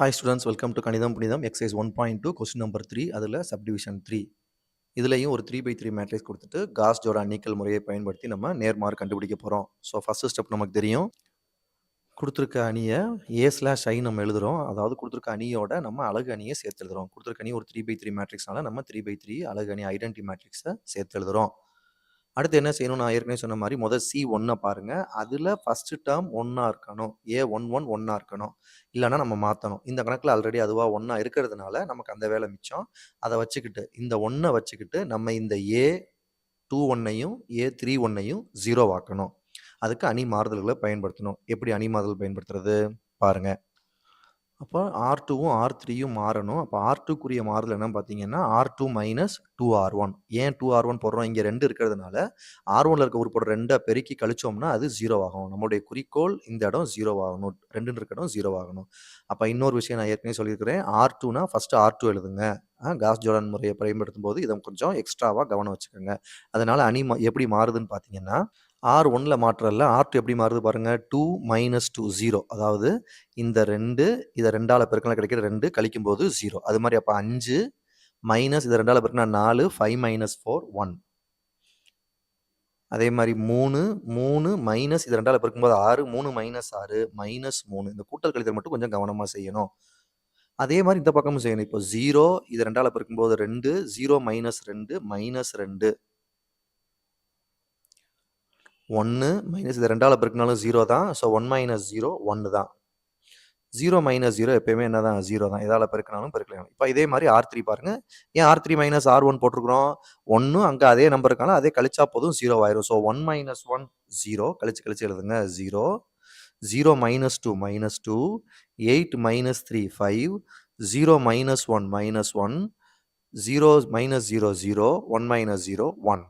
Hi students welcome to கணிதம் புனிதம் exercise one point two question number three அதில் subdivision three இதுலேயும் ஒரு த்ரீ பை த்ரீ மேட்ரிக்ஸ் கொடுத்துட்டு காஸ் ஜோட நீக்கல் முறையை பயன்படுத்தி நம்ம நேர்மார்க் கண்டுபிடிக்க போகிறோம் ஸோ ஃபஸ்ட்டு ஸ்டெப் நமக்கு தெரியும். கொடுத்துருக்க அணியை ஏ ஸ்லாஷ் ஐ நம்ம எழுதுகிறோம் அதாவது கொடுத்துருக்க அணியோட நம்ம அழகு அணியை சேர்த்து எழுதுறோம். கொடுத்துருக்க அணி ஒரு த்ரீ பை த்ரீ மேட்ரிக்ஸ்னால நம்ம த்ரீ பை த்ரீ அழகு அணி ஐடென்டி மேட்ரிக்ஸை சேர்த்து எழுதுறோம். அடுத்து என்ன செய்யணும்? நான் ஏற்கனவே சொன்ன மாதிரி முதல் சி ஒன்னை பாருங்க. அதில் ஃபர்ஸ்ட் டேர்ம் ஒன்றா இருக்கணும். ஏ ஒன் ஒன் ஒன்றா இருக்கணும். இல்லைன்னா நம்ம மாற்றணும் இந்த கணக்கில் ஆல்ரெடி அதுவாக ஒன்றா இருக்கிறதுனால நமக்கு அந்த வேலை மிச்சம். அதை வச்சுக்கிட்டு இந்த ஒன்றை வச்சுக்கிட்டு நம்ம இந்த ஏ டூ ஒன்னையும் ஏ த்ரீ ஒன்னையும் ஜீரோ ஆக்கணும் அதுக்கு அணி மாறுதல்களை பயன்படுத்தணும். எப்படி அணி மாறுதல் பயன்படுத்துறது? பாருங்க. அப்போ ஆர் டூவும் ஆர் த்ரீயும் மாறணும். அப்போ ஆர் டூக்குரிய மாறுதல் என்னன்னு பார்த்தீங்கன்னா R two minus two R one ஏன் டூ ஆர் ஒன் போடுறோம்? இங்கே ரெண்டு இருக்கிறதுனால ஆர் ஒன்ல இருக்க உறுப்போட ரெண்டை பெருக்கி கழிச்சோம்னா அது ஜீரோ ஆகும். நம்மளுடைய குறிக்கோள் இந்த இடம் ஜீரோ ஆகணும். ரெண்டுன்னு இருக்க இடம் ஜீரோ ஆகணும். அப்போ இன்னொரு விஷயம் நான் ஏற்கனவே சொல்லியிருக்கிறேன். ஆர் டூனா ஃபர்ஸ்ட் ஆர் டூ எழுதுங்க. காஸ் ஜோர்டன் முறையை பயன்படுத்தும் போது இதை கொஞ்சம் எக்ஸ்ட்ராவாக கவனம் வச்சுக்கோங்க. அதனால அணி எப்படி மாறுதுன்னு பார்த்தீங்கன்னா ஆர் ஒன்ல மாற்றல ஆர் டூ எப்படி மாறுது பாருங்க. Two minus two zero. அதாவது இந்த ரெண்டு இதை ரெண்டால பெருக்கலாம் கிடைக்கிற ரெண்டு கழிக்கும் போது ஜீரோ. அது மாதிரி அப்போ அஞ்சு மைனஸ் இதை ரெண்டால பெருக்கினா நாலு ஃபைவ் மைனஸ் ஃபோர் ஒன். அதே மாதிரி மூணு மூணு மைனஸ் இது ரெண்டால பெருக்கும்போது ஆறு மூணு மைனஸ் ஆறு மைனஸ் மூணு. இந்த கூட்டல் கழித்தல் மட்டும் கொஞ்சம் கவனமாக செய்யணும். அதே மாதிரி இந்த பக்கமும் செய்யணும். இப்போ ஜீரோ இது ரெண்டால பெருக்கும்போது ரெண்டு ஜீரோ மைனஸ் ரெண்டு மைனஸ் ரெண்டு. ஒன்று மைனஸ் இது ரெண்டால் பெருக்கினாலும் ஜீரோ தான். ஸோ ஒன் மைனஸ் ஜீரோ ஒன்று தான். ஜீரோ மைனஸ் ஜீரோ எப்பயுமே என்ன தான் ஜீரோ தான். எதால் பெருக்கினாலும் பெருக்கலாம். இப்போ இதே மாதிரி ஆர் த்ரீ பாருங்கள் ஏன் R three minus R one போட்டிருக்கிறோம்? ஒன்று அங்கே அதே நம்பர் இருக்காங்க அதே கழிச்சா போதும் ஜீரோ ஆயிரும். So one minus one zero கழிச்சு கழிச்சு எழுதுங்க. Zero zero minus two minus two eight minus three five zero minus one minus one zero minus zero zero one minus zero one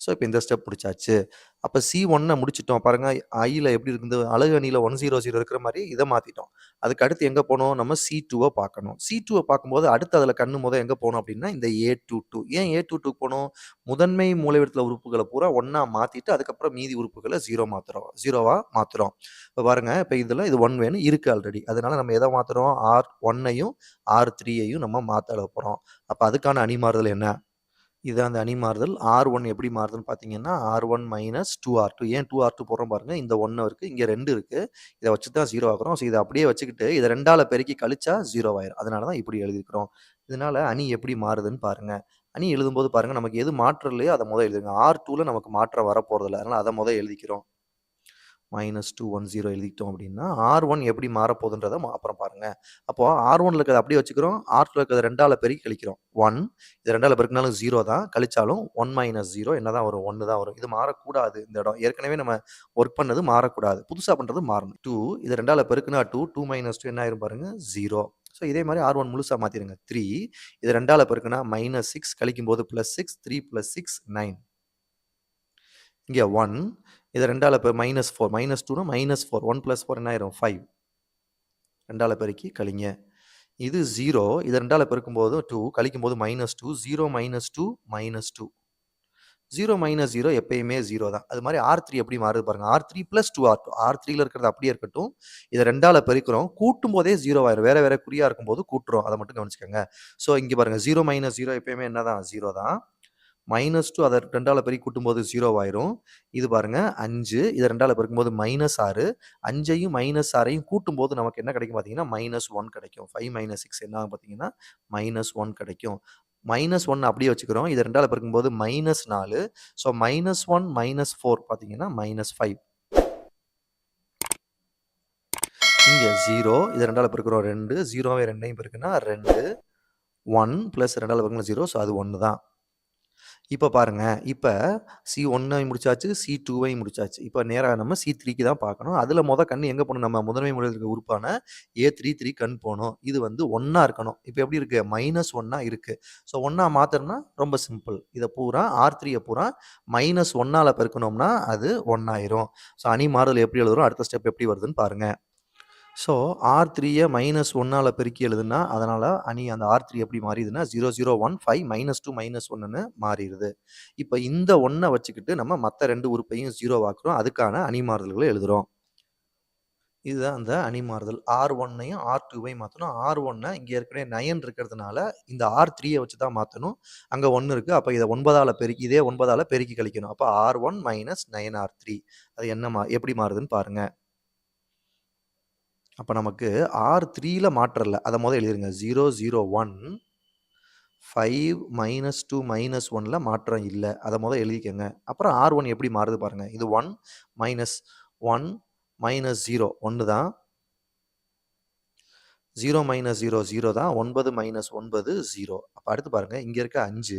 so இப்போ இந்த ஸ்டெப் முடிச்சாச்சு அப்போ C ஒன்னை முடிச்சிட்டோம். பாருங்கள் ஐயில் எப்படி இருக்குது அழகு அணியில் ஒன் ஜீரோ ஜீரோ இருக்கிற மாதிரி இதை மாற்றிட்டோம் அதுக்கு அடுத்து எங்கே போனோம்? நம்ம சி டூவை பார்க்கணும். சி டூவை பார்க்கும்போது அடுத்து அதில் கண்ணு முதல் எங்கே போகணும் அப்படின்னா இந்த ஏ டூ டூ ஏன் ஏ டூ டூ போகணும் முதன்மை மூலைவிடத்தில் உறுப்புகளை பூரா ஒன்றா மாற்றிட்டு அதுக்கப்புறம் மீதி உறுப்புகளை ஜீரோ மாற்றுறோம் ஜீரோவாக மாற்றுறோம் இப்போ பாருங்கள் இப்போ இதில் இது ஒன் வேணும் இருக்குது ஆல்ரெடி அதனால நம்ம எதை மாற்றுறோம் ஆர் ஒன்னையும் ஆர் த்ரீயையும் நம்ம மாற்ற போகிறோம் அப்போ அதுக்கான அணிமாறுதல் என்ன? இது அந்த அணி மாறுதல். ஆர் ஒன் எப்படி மாறுதுன்னு பார்த்தீங்கன்னா R one minus two R two ஏன் டூ ஆர் டூ போடுறோம் பாருங்க. இந்த ஒன்று இருக்குது இங்கே ரெண்டு இருக்குது இதை வச்சு தான் ஜீரோ ஆகுறோம் ஸோ இதை அப்படியே வச்சுக்கிட்டு இதை ரெண்டால் பெருக்கி கழிச்சா ஜீரோ ஆயிரும். அதனால தான் இப்படி எழுதிக்கிறோம் இதனால அணி எப்படி மாறுதுன்னு பாருங்க. அணி எழுதும்போது பாருங்க நமக்கு எது மாற்றம் இல்லையோ அதை முதல் எழுதுங்க ஆர் டூவில் நமக்கு மாற்றம் வரப்போகிறதில்ல அதனால் அதை முதல் எழுதிக்கிறோம். மைனஸ் டூ ஒன் ஜீரோ எழுதிட்டோம் அப்படின்னா ஆர் ஒன் எப்படி மாறப்போகுதுன்றதை மா- அப்புறம் பாருங்கள் அப்போது ஆர் ஒன்ல இருக்கிறத அப்படியே வச்சுக்கிறோம். ஆர் டூல இருக்கிறத ரெண்டால் பெருக்கி கழிக்கிறோம். ஒன் இது ரெண்டால் பெருக்கினாலும் ஜீரோ தான். கழிச்சாலும் ஒன் மைனஸ் ஜீரோ என்ன தான் வரும்? ஒன்று தான் வரும். இது மாறக்கூடாது இந்த இடம். ஏற்கனவே நம்ம ஒர்க் பண்ணது மாறக்கூடாது. புதுசாக பண்ணுறது மாறணும். டூ இது ரெண்டால் பெருக்குனா டூ டூ மைனஸ் டூ என்ன ஆயிரும் பாருங்க? ஜீரோ ஸோ இதே மாதிரி ஆர் ஒன் முழுசாக மாற்றிடுங்க த்ரீ இது ரெண்டால் பெருக்குனா மைனஸ் சிக்ஸ் கழிக்கும் போது plus six three plus six nine இங்கே ஒன் இது ரெண்டால் பெ மைனஸ் ஃபோர் மைனஸ் டூனா minus four one plus four என்ன ஆயிரும்? ஃபைவ் ரெண்டால் பெருக்கி கழிங்க. இது ஜீரோ இது ரெண்டால் பெருக்கும்போது டூ கழிக்கும் போது minus two zero minus two minus two zero minus zero எப்பயுமே ஜீரோ தான். அது மாதிரி ஆர் த்ரீ எப்படி மாறுது பாருங்க. R three plus two R two R த்ரீல இருக்கிறது அப்படியே இருக்கட்டும். இதை ரெண்டால பெருக்கிறோம். கூட்டும் போதே ஜீரோ ஆயிரும். வேற வேற குறியா இருக்கும்போது கூட்டுறோம். அதை மட்டும் கவனிச்சுக்கோங்க. ஸோ இங்கே பாருங்க. ஜீரோ மைனஸ் ஜீரோ எப்பயுமே என்னதான்? ஜீரோ தான். மைனஸ் டூ அதை ரெண்டால பெருக்கி கூட்டும்போது ஜீரோ ஆயிரும். இது பாருங்க அஞ்சு இதை ரெண்டாவில் பெருக்கும்போது மைனஸ் ஆறு. அஞ்சையும் மைனஸ் ஆறையும் கூட்டும்போது நமக்கு என்ன கிடைக்கும் பார்த்தீங்கன்னா மைனஸ் ஒன் கிடைக்கும். ஃபைவ் மைனஸ் சிக்ஸ் என்ன ஆகும் பார்த்தீங்கன்னா மைனஸ் ஒன் கிடைக்கும். மைனஸ் ஒன் அப்படியே வச்சுக்கிறோம். இதை ரெண்டாவில் பெருக்கும்போது மைனஸ் நாலு. So minus one minus four பார்த்தீங்கன்னா மைனஸ் ஃபைவ் இங்கே ஜீரோ இது ரெண்டால் பெருக்கிறோம் ரெண்டு. ஜீரோவே ரெண்டையும் பெருக்குன்னா ரெண்டு. ஒன் ப்ளஸ் ரெண்டால் பெருக்கணும் ஜீரோ ஸோ அது ஒன்று தான் இப்போ பாருங்க. இப்போ சி ஒன்னை முடிச்சாச்சு சி டூவையும் முடிச்சாச்சு. இப்போ நேராக நம்ம சி த்ரீக்கு தான் பார்க்கணும் அதில் முத கண் எங்கே போகணும்? நம்ம முதன்மை முறையில் இருக்க உறுப்பான ஏ த்ரீ த்ரீ கண் போகணும். இது வந்து ஒன்றா இருக்கணும். இப்போ எப்படி இருக்கு? மைனஸ் ஒன்றா இருக்கு. ஸோ ஒன்றா மாற்றணும்னா ரொம்ப சிம்பிள் இதை பூரா ஆர் த்ரீயை பூரா மைனஸ் ஒன்னால் பெருக்கணும்னா அது ஒன்றாயிரும் ஸோ அணி மாறுதல் எப்படி எழுதுறோம்? அடுத்த ஸ்டெப் எப்படி வருதுன்னு பாருங்கள் ஸோ ஆர் த்ரீயை மைனஸ் ஒன்னால் பெருக்கி எழுதுனா அதனால் அணி அந்த ஆர் த்ரீ எப்படி மாறிடுதுன்னா zero zero one five minus two minus ஒன்றுன்னு மாறிடுது. இப்போ இந்த ஒன்றை வச்சுக்கிட்டு நம்ம மற்ற ரெண்டு உறுப்பையும் ஜீரோ ஆக்குறோம் அதுக்கான அணி மாறுதல்களை எழுதுகிறோம் இதுதான் அந்த அணி மாறுதல். ஆர் ஒன்னையும் ஆர் டூவையும் மாற்றணும் ஆர் ஒன்னை இங்கே ஏற்கனவே நயன் இருக்கிறதுனால, இந்த ஆர் த்ரீயை வச்சு தான் மாற்றணும் அங்கே ஒன்று இருக்குது அப்போ இதை ஒன்பதால் பெருக்கி இதே ஒன்பதால் பெருக்கி கழிக்கணும். அப்போ ஆர் ஒன் மைனஸ் 9R3 அது என்ன மா எப்படி மாறுதுன்னு பாருங்கள் அப்போ நமக்கு ஆர் த்ரீயில் மாற்றல அதை முதல் எழுதிருங்க. Zero zero one five minus two minus ஒனில் மாற்றம் இல்லை. அதை முதல் எழுதிக்கோங்க. அப்புறம் ஆர் ஒன் எப்படி மாறுது பாருங்கள் இது one minus one minus zero ஒன்று தான். ஜீரோ மைனஸ் ஜீரோ ஜீரோ தான். ஒன்பது மைனஸ் ஒன்பது ஜீரோ அப்போ அடுத்து பாருங்கள் இங்கே இருக்க அஞ்சு.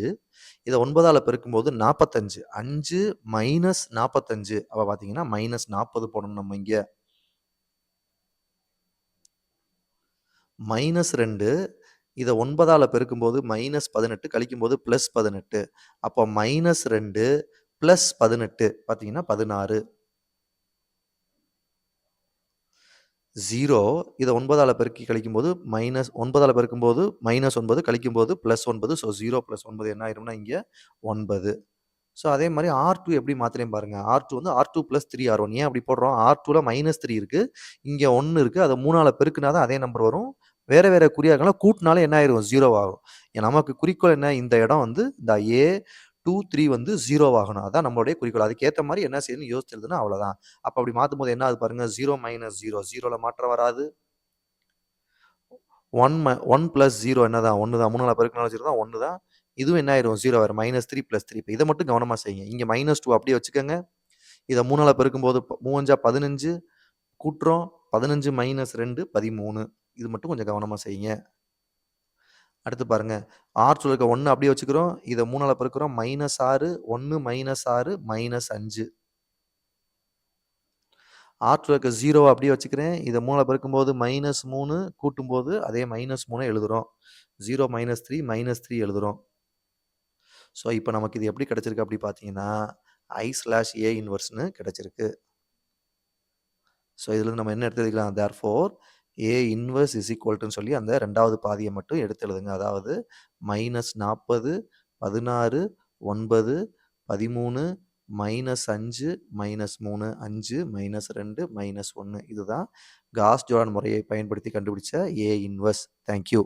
இதை ஒன்பதால் பெருக்கும்போது நாற்பத்தஞ்சு அஞ்சு மைனஸ் நாற்பத்தஞ்சு அப்போ பார்த்தீங்கன்னா மைனஸ் நாற்பது போடணும் நம்ம இங்கே. மைனஸ் ரெண்டு. இதை ஒன்பதால் பெருக்கும்போது மைனஸ் பதினெட்டு கழிக்கும்போது ப்ளஸ் பதினெட்டு. அப்போ மைனஸ் ரெண்டு ப்ளஸ் பதினெட்டு. பார்த்தீங்கன்னா பதினாறு. ஜீரோ இதை ஒன்பதால் பெருக்கி கழிக்கும்போது மைனஸ் ஒன்பதால் பெருக்கும்போது மைனஸ் ஒன்பது கழிக்கும்போது ப்ளஸ் ஒன்பது. ஸோ ஜீரோ ப்ளஸ் ஒன்பது என்ன ஆயிரும்னா இங்கே ஒன்பது. ஸோ அதே மாதிரி ஆர் டூ எப்படி மாத்துறேன் பாருங்க. R2 வந்து R two plus three R one ஏன் அப்படி போடுறோம்? R2ல மைனஸ் த்ரீ இருக்குது இங்கே ஒன்று இருக்குது அதை மூணால் பெருக்குனா தான் அதே நம்பர் வரும். வேற வேற குறியாக கூட்டினாலும் என்ன ஆயிரும்? ஜீரோ ஆகும். நமக்கு குறிக்கோள் என்ன? இந்த இடம் வந்து இந்த ஏ டூ த்ரீ வந்து ஜீரோ ஆகணும். அதான் நம்மளுடைய குறிக்கோள். அதுக்கேற்ற மாதிரி என்ன செய்யணும்னு யோசிச்சிருதுன்னா அவ்வளோதான். அப்போ அப்படி மாற்றும் போது என்ன ஆகுது பாருங்க. ஜீரோ மைனஸ் 0 0ல மாற்றம் வராது. ஒன் ம 1 பிளஸ் 0 என்னதான்? ஒன்று தான். 3ஆல பெருக்குனாலும் 0 தான். ஒன்று தான். இதுவும் என்ன ஆயிரும்? ஜீரோ ஆயிரும். மைனஸ் த்ரீ ப்ளஸ் த்ரீ இப்போ இதை மட்டும் கவனமாக செய்யுங்க. இங்கே மைனஸ் டூ அப்படியே வச்சுக்கோங்க இதை மூணால் பெருக்கும்போது 3 15 கூட்டுறோம். 15 மைனஸ் 2 13 இது மட்டும் கொஞ்சம் கவனமாக செய்யுங்க. அடுத்து பாருங்க. R2ல இருக்க ஒன்று அப்படியே வச்சுக்கிறோம். இதை மூணால் பெருக்கிறோம் மைனஸ் 6 1 மைனஸ் ஆறு மைனஸ் 5. R2ல இருக்க 0 அப்படியே வச்சுக்கிறேன். இத 3ஆல பெருக்கும்போது மைனஸ் மூணு கூட்டும்போது அதே மைனஸ் மூணை எழுதுகிறோம் zero minus three minus three எழுதுகிறோம் ஸோ இப்போ நமக்கு இது எப்படி கிடச்சிருக்கு அப்படி பார்த்தீங்கன்னா, ஐ ஸ்லாஷ் ஏ இன்வர்ஸ்னு கிடச்சிருக்கு ஸோ இதில் நம்ம என்ன எடுத்து எழுதிக்கலாம்? தேர்ஃபோர் ஏ இன்வர்ஸ் இஸ் ஈக்குவல்ட்டுன்னு சொல்லி அந்த ரெண்டாவது பாதியை மட்டும் எடுத்து எழுதுங்க. அதாவது மைனஸ் 40 16 9 13 மைனஸ் அஞ்சு மைனஸ் 3 5 மைனஸ் ரெண்டு மைனஸ் ஒன்று இதுதான் காஸ் ஜோர்டான் முறையை பயன்படுத்தி கண்டுபிடிச்ச ஏ இன்வர்ஸ் தேங்க் யூ.